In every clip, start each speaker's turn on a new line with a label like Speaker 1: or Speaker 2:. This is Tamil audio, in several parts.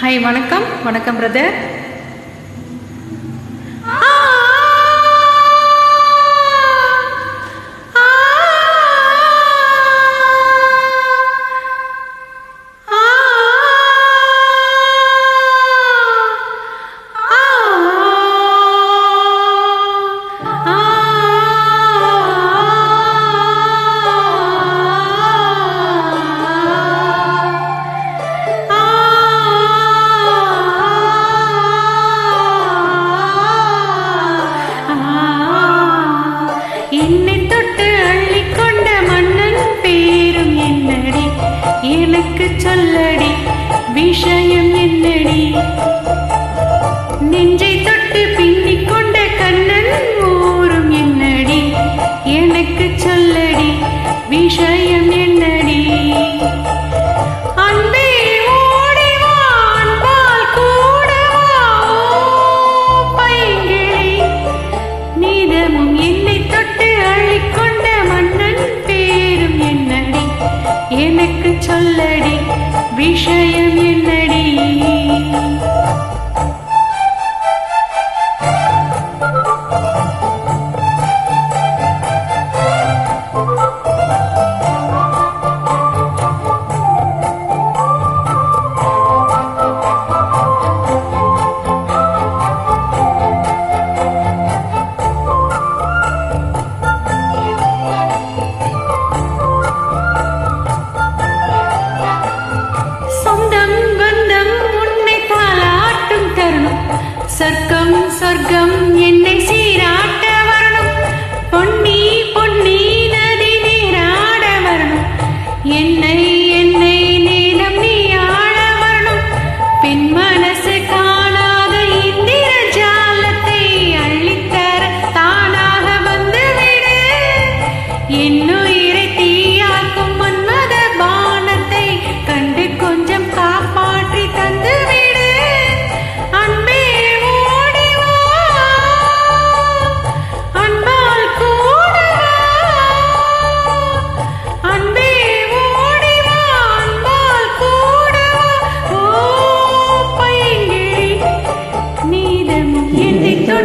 Speaker 1: ஹாய் வணக்கம். வணக்கம் பிரதர் என்னை தொட்டு அள்ளிக்கொண்ட மன்னன் பேரும் என்னடி? எனக்கு சொல்லடி விஷயம் என்னடி? நெஞ்சை தொட்டு பின்னிக் கொண்ட கண்ணன் ஊரும் என்னடி? எனக்கு சொல்லடி விஷயம் என்னடி? நீதமும் என்னை தொட்டு அழிக்கொண்ட மன்னன் பேரும் என்னடி? எனக்கு சொல்லடி விஷயம் என்னடி?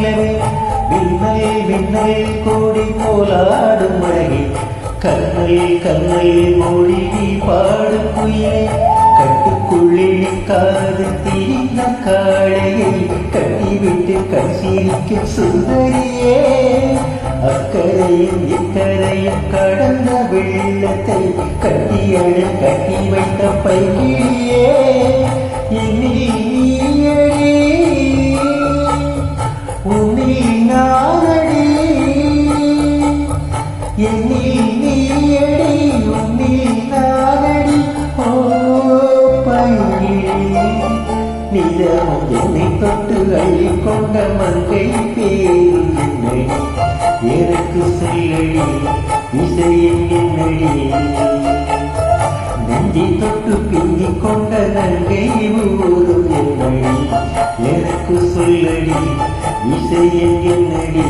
Speaker 2: நிலவே விண்ணை விண்ணை கோடி போலாடும் மழகே கண்ணை கண்ணை மொழி நீ பாடும் குயிலே. கட்டுக்குள்ளே காது தீர்ந்த காளையை. கட்டிவிட்டு கசிரிக்க சுந்தரியே. அக்கரையும் இக்கரையும் கடந்த வெள்ளத்தை கட்டியட கட்டி வைத்த பைகிழியே இனி நிதமும் என்னை தொட்டு அள்ளிக்கொண்ட மங்கை பேரின்மை எனக்கு சொல்லடி இசையின் என்னடி நெஞ்சை தொட்டு பின்னிக் கொண்ட நங்கை ஊரும் என்னடி எனக்கு சொல்லடி இசையின் என்னடி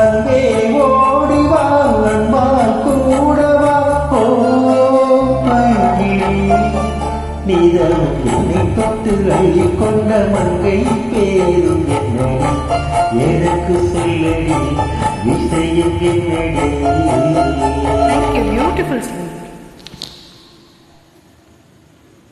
Speaker 2: அன்பே என்னை தொட்டு கொண்ட மங்கை பேரும் என்னடி எனக்கு சொல்லடி விஷயம் என்னடி.
Speaker 1: தேங்க்யூ